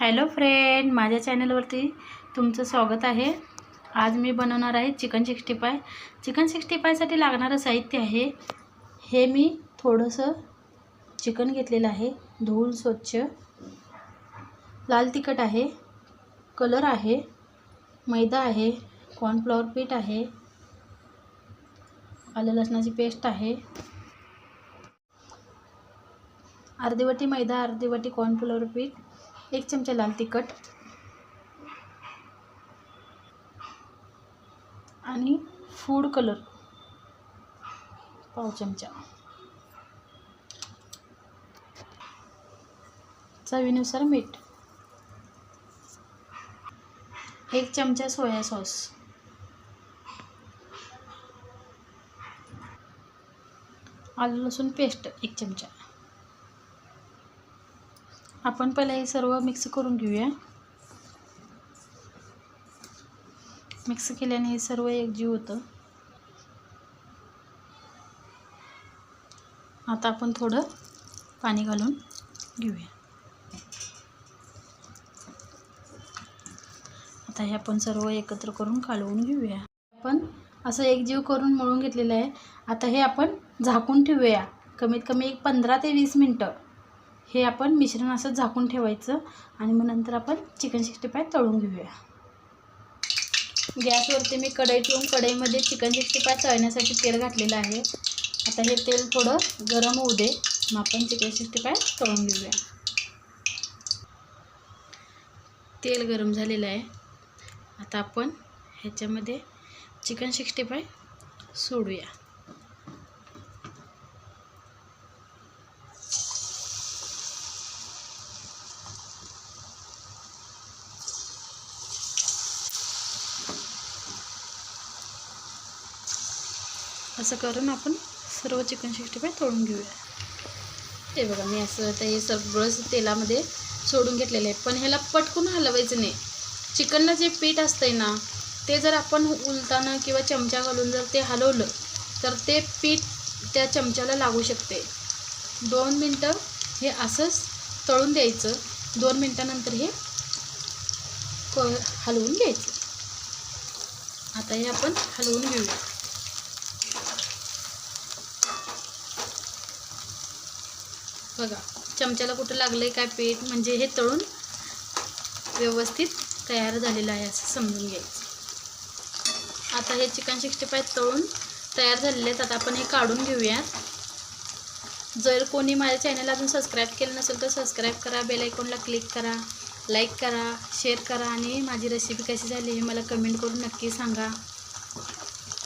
Hello friend माझ्या चॅनलवरती तुमचं स्वागत आहे. आज मी बनवणार आहे chicken sixty five chicken sixty पायसाठी लागणारं साहित्य आहे. हे मी थोडंसं चिकन घेतलेलं आहे. धुवून स्वच्छ. लाल तिखट आहे. कलर आहे. मैदा आहे. कॉर्नफ्लॉवर पीठ आहे. आलं लसणाची पेस्ट आहे. अर्धी वाटी मैदा अर्धी वाटी कॉर्नफ्लॉवर पीठ. एक चमचा लाल तिखट. आणि फूड कलर पाव चमचा. चवीनुसार मीठ. एक चमचा सोया सॉस. आलं लसूण पेस्ट एक चमचा. आपण पहिले हे सर्व मिक्स करून घेऊया. मिक्स केल्याने हे सर्व एकजीव होतं. आता आपण थोडं पाणी घालून घेऊया. आता हे आपण सर्व एकत्र करून कालवून घेऊया. आपण असं एकजीव करून मळून घेतलेलं आहे. आता हे आपण झाकून ठेवूया. कमीत कमी एक पंधरा ते वीस मिनटं. हे आपण मिश्रण असं झाकून ठेवायचं आणि मग नंतर आपण चिकन सिक्स्टी फाय तळून घेऊया. गॅसवरती मी कढई ठेवून कढईमध्ये चिकन सिक्स्टी फाय तळण्यासाठी तेल घातलेलं आहे. आता हे तेल थोडं गरम होऊ दे. मग आपण चिकन सिक्स्टी फाय तळून घेऊया. तेल गरम झालेलं आहे. आता आपण ह्याच्यामध्ये चिकन सिक्स्टी फाय सोडूया. असं करून आपण सर्व चिकन सिक्स्टी फाय तळून घेऊया. ते बघा मी असं ते सगळं तेलामध्ये सोडून घेतलेलं आहे. पण ह्याला पटकून हलवायचं नाही. चिकनला जे पीठ असतंय ना ते जर आपण उलताना किंवा चमचा घालून जर ते हलवलं तर ते पीठ त्या चमच्याला लागू शकते. दोन मिनटं हे असंच तळून द्यायचं. दोन मिनटानंतर हे क हलवून घ्यायचं. आता हे आपण हलवून घेऊया. बघा चमच्याला कुठं लागलं आहे काय पीठ म्हणजे हे तळून व्यवस्थित तयार झालेलं आहे असं समजून घ्यायचं. आता हे चिकन सिक्स्टी फाय तळून तयार झालेले आहेत. आता आपण हे काढून घेऊयात. जर कोणी माझ्या चॅनल अजून सबस्क्राईब केलं नसेल तर सबस्क्राईब करा बेल आयकॉनला क्लिक करा लाईक करा शेअर करा आणि माझी रेसिपी कशी झाली हे मला कमेंट करून नक्की सांगा.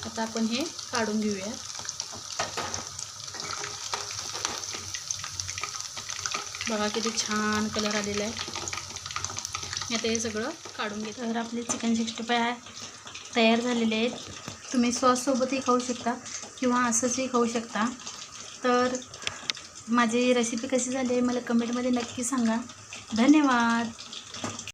आता आपण हे काढून घेऊयात. बघा किती छान कलर आलेला आहे. आता हे सगळं काढून घेतो. तर आपले चिकन सिक्स्टी फाय तयार झालेले आहेत. तुम्ही सॉससोबतही खाऊ शकता किंवा असंचही खाऊ शकता. तर माझी रेसिपी कशी झाली आहे मला कमेंटमध्ये नक्की सांगा. धन्यवाद.